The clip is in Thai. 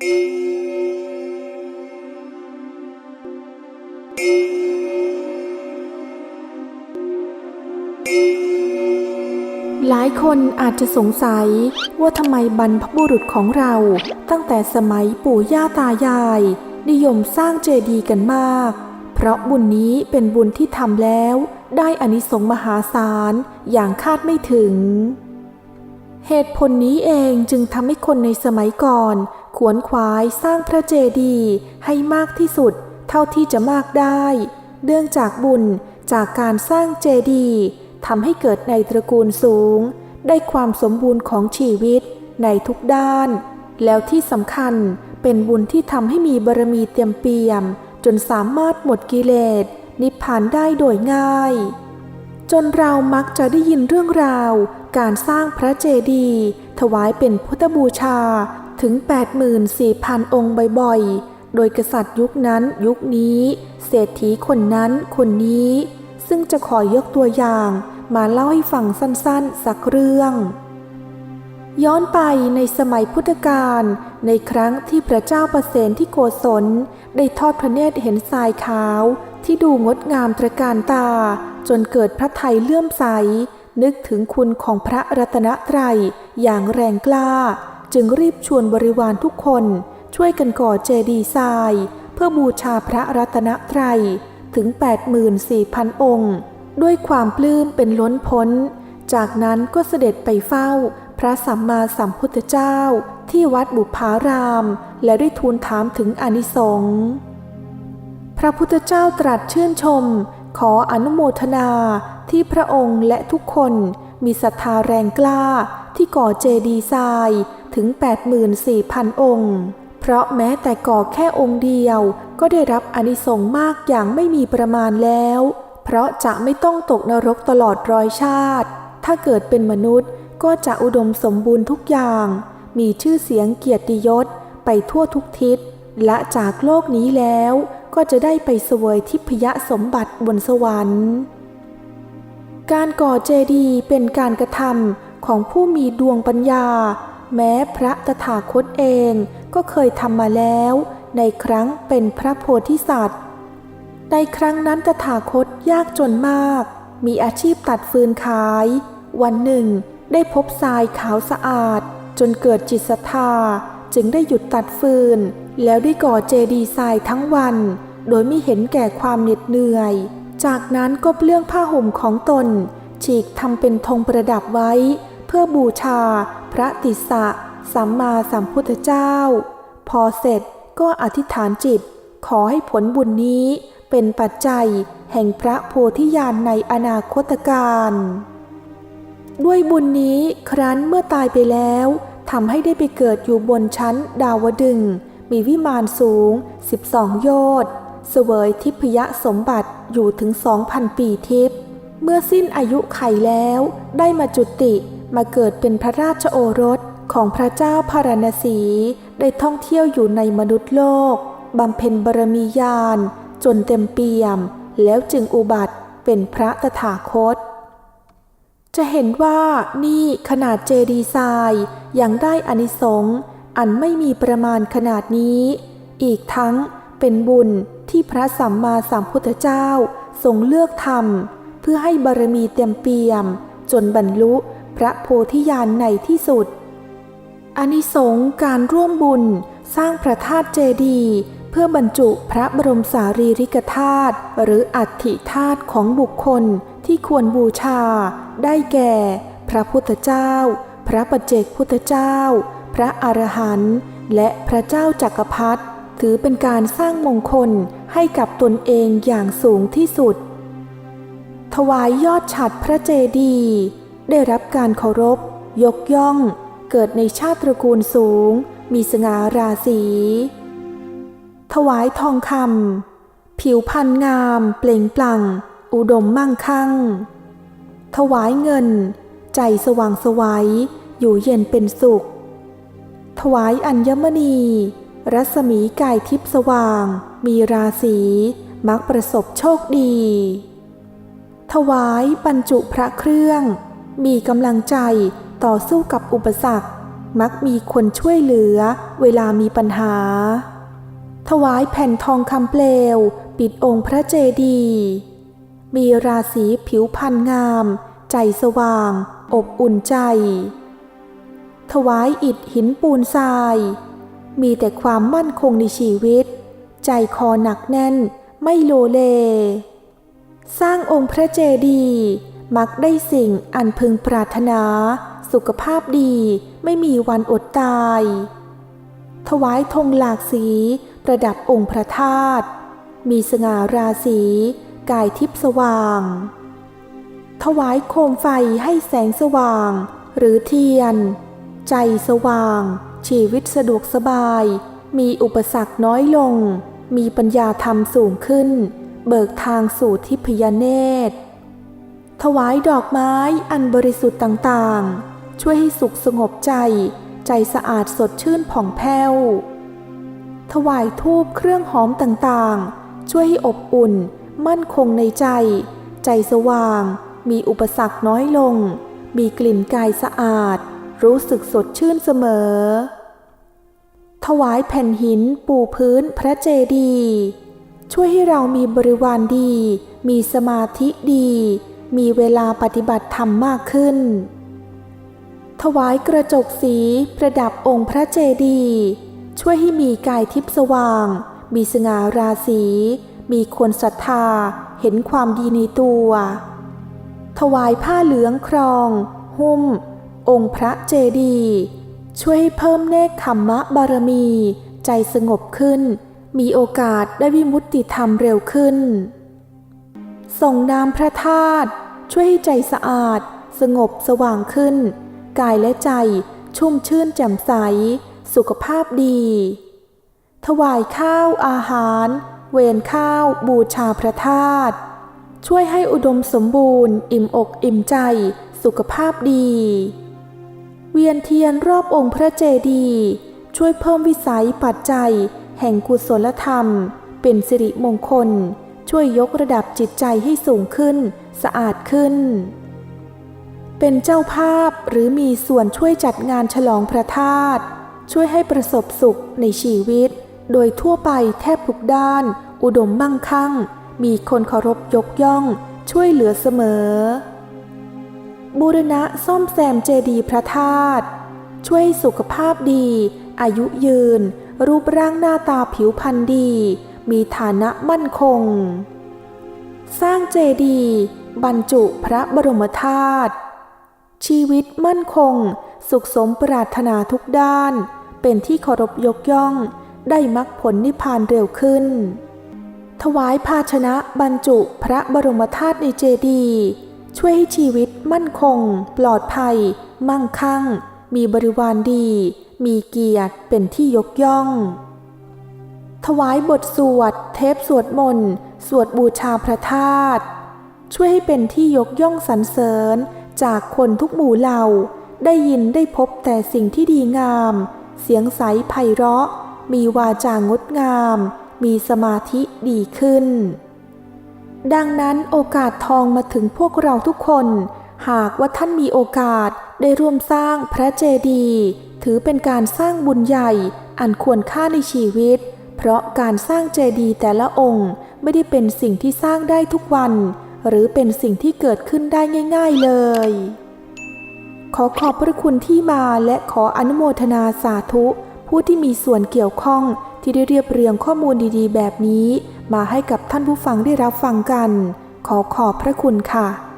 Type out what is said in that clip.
หลายคนอาจจะสงสัยว่าทำไมบรรพบุรุษของเราตั้งแต่สมัยปู่ย่าตายาย นิยมสร้างเจดีย์กันมาก เพราะบุญนี้เป็นบุญที่ทำแล้ว ได้อานิสงส์มหาศาลอย่างคาดไม่ถึง เหตุผลนี้เองจึงทำให้คนในสมัยก่อน ขวนขวายสร้างพระเจดีย์ให้มากที่สุดเท่าที่จะมากได้ เนื่องจากบุญจากการสร้างเจดีย์ทำให้เกิดในตระกูลสูง ได้ความสมบูรณ์ของชีวิตในทุกด้าน แล้วที่สำคัญเป็นบุญที่ทำให้มีบารมีเต็มเปี่ยม จนสามารถหมดกิเลส นิพพานได้โดยง่าย จนเรามักจะได้ยินเรื่องราว การสร้างพระเจดีย์ถวายเป็นพุทธบูชา ถึง 84,000 องค์บ่อยๆ โดยกษัตริย์ยุคนั้นยุคนี้ เศรษฐีคนนั้นคนนี้ ซึ่งจะขอยกตัวอย่างมาเล่าให้ฟังสั้นๆ สักเรื่อง ย้อนไปในสมัยพุทธกาลในครั้งที่พระเจ้าประเสนที่โกศล ได้ทอดพระเนตรเห็นทรายขาวที่ดูงดงามตระการตา จนเกิดพระไทยเลื่อมใส นึกถึงคุณของพระรัตนตรัยอย่างแรงกล้า จึงรีบชวนบริวารทุกคนช่วยกันก่อเจดีย์ทราย เพื่อบูชาพระรัตนตรัยถึง 84,000 องค์ ด้วยความปลื้มเป็นล้นพ้น จากนั้นก็เสด็จไปเฝ้า พระสัมมาสัมพุทธเจ้า ที่วัดบุพาราม และได้ทูลถามถึงอนิสงส์พระพุทธเจ้าตรัสชื่นชม ขออนุโมทนาที่พระองค์และทุกคนมีศรัทธาแรงกล้าที่ก่อเจดีย์ทราย ถึง 84,000 องค์ เพราะแม้แต่ก่อแค่องค์เดียวก็ได้รับอนิสงส์มากอย่างไม่มีประมาณแล้ว เพราะจะไม่ต้องตกนรกตลอดร้อยชาติ ถ้าเกิดเป็นมนุษย์ก็จะอุดมสมบูรณ์ทุกอย่าง มีชื่อเสียงเกียรติยศไปทั่วทุกทิศ และจากโลกนี้แล้วก็จะได้ไปเสวยทิพยสมบัติบนสวรรค์ การก่อเจดีย์เป็นการกระทำของผู้มีดวงปัญญา แม้พระตถาคตเองก็เคยทำมาแล้ว ในครั้งเป็นพระโพธิสัตว์ ในครั้งนั้นตถาคตยากจนมาก มีอาชีพตัดฟืนขาย วันหนึ่งได้พบทรายขาวสะอาด จนเกิดจิตศรัทธาจึงได้หยุดตัดฟืน แล้วได้ก่อเจดีย์ทรายทั้งวัน โดยไม่เห็นแก่ความเหน็ดเหนื่อย จากนั้นก็เปลื้องผ้าห่มของตน ฉีกทำเป็นธงประดับไว้ เพื่อบูชา พระติสสะสัมมาสัมพุทธเจ้า พอเสร็จก็อธิษฐานจิต ขอให้ผลบุญนี้เป็นปัจจัยแห่งพระโพธิญาณในอนาคตการ ด้วยบุญนี้ครั้นเมื่อตายไปแล้วทำให้ได้ไปเกิดอยู่บนชั้นดาวดึง มีวิมานสูง 12 โยชน์เสวยทิพยสมบัติอยู่ถึง 2,000 ปีทิพย์เมื่อสิ้นอายุไขแล้วได้มาจุติ มาเกิดเป็นพระราชโอรสของพระเจ้าพาราณสีได้ท่องเที่ยวอยู่ในมนุษย์โลกบำเพ็ญบารมีญาณจนเต็มเปี่ยม แล้วจึงอุบัติเป็นพระตถาคต จะเห็นว่านี่ขนาดเจดีย์ทรายยังได้อานิสงส์อันไม่มีประมาณขนาดนี้ อีกทั้งเป็นบุญที่พระสัมมาสัมพุทธเจ้าทรงเลือกทำเพื่อให้บารมีเต็มเปี่ยม จนบรรลุ พระโพธิญาณในที่สุด อนิสงการร่วมบุญสร้างพระธาตุเจดีย์เพื่อบรรจุพระบรมสารีริกธาตุหรืออัฐิธาตุของบุคคลที่ควรบูชา ได้แก่ พระพุทธเจ้า พระปัจเจกพุทธเจ้า พระอรหันต์และพระเจ้าจักรพรรดิถือเป็นการสร้างมงคลให้กับตนเองอย่างสูงที่สุด ถวายยอดฉัดพระเจดีย์ ได้รับการเคารพ ยกย่อง เกิดในชาติตระกูลสูง มีสง่าราศีถวายทองคำผิวพรรณงาม เปล่งปลั่ง อุดมมั่งคั่ง ถวายเงิน ใจสว่างสวัยอยู่เย็นเป็นสุข ถวายอัญมณี รัศมีกายทิพสว่าง มีราศีมักประสบโชคดี ถวายบรรจุพระเครื่อง มีกำลังใจต่อสู้กับอุปสรรค มักมีคนช่วยเหลือเวลามีปัญหา ถวายแผ่นทองคำเปลว ปิดองค์พระเจดีย์มีราศีผิวพรรณงาม ใจสว่าง อบอุ่นใจ ถวายอิฐหินปูนทราย มีแต่ความมั่นคงในชีวิต ใจคอหนักแน่น ไม่โลเล สร้างองค์พระเจดีย์ มักได้สิ่งอันพึงปรารถนา สุขภาพดีไม่มีวันอดตาย ถวายธงหลากสี ประดับองค์พระธาตุมีสง่าราศีกายทิพย์สว่าง ถวายโคมไฟให้แสงสว่าง หรือเทียน ใจสว่าง ชีวิตสะดวกสบาย มีอุปสรรคน้อยลง มีปัญญาธรรมสูงขึ้น เบิกทางสู่ทิพยเนตร ถวายดอกไม้อันบริสุทธิ์ต่างๆ ช่วยให้สุขสงบใจ ใจสะอาดสดชื่นผ่องแผ้ว ถวายทูบเครื่องหอมต่างๆ ช่วยให้อบอุ่น มั่นคงในใจ ใจสว่าง มีอุปสรรคน้อยลง มีกลิ่นกายสะอาด รู้สึกสดชื่นเสมอ ถวายแผ่นหินปูพื้นพระเจดีย์ช่วยให้เรามีบริวารดี มีสมาธิดี มีเวลาปฏิบัติธรรมมากขึ้น ถวายกระจกสีประดับองค์พระเจดีย์ช่วยให้มีกายทิพย์สว่าง มีสง่าราศี มีคนศรัทธาเห็นความดีในตัว ถวายผ้าเหลืองครอง หุ้ม องค์พระเจดีย์ช่วยให้เพิ่มเนคขมมะบารมี ใจสงบขึ้น มีโอกาสได้วิมุตติธรรมเร็วขึ้นส่งน้ำพระธาตุ ช่วยให้ใจสะอาด สงบสว่างขึ้น กายและใจชุ่มชื่นแจ่มใส สุขภาพดี ถวายข้าวอาหาร เวรข้าวบูชาพระธาตุช่วยให้อุดมสมบูรณ์ อิ่มอกอิ่มใจ สุขภาพดี เวียนเทียนรอบองค์พระเจดีย์ช่วยเพิ่มวิสัยปัจจัย แห่งกุศลธรรม เป็นสิริมงคล ช่วยยกระดับจิตใจให้สูงขึ้น สะอาดขึ้น เป็นเจ้าภาพหรือมีส่วนช่วยจัดงานฉลองพระธาตุช่วยให้ประสบสุขในชีวิต โดยทั่วไปแทบทุกด้าน อุดมมั่งคั่ง มีคนเคารพยกย่อง ช่วยเหลือเสมอ บูรณะซ่อมแซมเจดีย์พระธาตุช่วยให้สุขภาพดี อายุยืน รูปร่างหน้าตาผิวพรรณดี มีฐานะมั่นคง สร้างเจดีย์บรรจุพระบรมธาตุชีวิตมั่นคง สุขสมปรารถนาทุกด้าน เป็นที่เคารพยกย่องได้มรรคผลนิพพานเร็วขึ้น ถวายภาชนะบรรจุพระบรมธาตุในเจดีย์ช่วยให้ชีวิตมั่นคง ปลอดภัย มั่งคั่ง มีบริวารดี มีเกียรติเป็นที่ยกย่อง ถวายบทสวด เทปสวดมนต์สวดบูชาพระธาตุช่วยให้เป็นที่ยกย่องสรรเสริญจากคนทุกหมู่เหล่า ได้ยินได้พบแต่สิ่งที่ดีงาม เสียงใสไพเราะ มีวาจางดงาม มีสมาธิดีขึ้น ดังนั้นโอกาสทองมาถึงพวกเราทุกคน หากว่าท่านมีโอกาสได้ร่วมสร้างพระเจดีย์ถือเป็นการสร้างบุญใหญ่อันควรค่าในชีวิต เพราะการสร้างเจดีย์แต่ละองค์ไม่ได้เป็นสิ่งที่สร้างได้ทุกวัน หรือเป็นสิ่งที่เกิดขึ้นได้ง่าย ๆเลย ขอขอบพระคุณที่มาและขออนุโมทนาสาธุ ผู้ที่มีส่วนเกี่ยวข้องที่ได้เรียบเรียงข้อมูลดีๆ แบบนี้ มาให้กับท่านผู้ฟังได้รับฟังกัน ขอขอบพระคุณค่ะ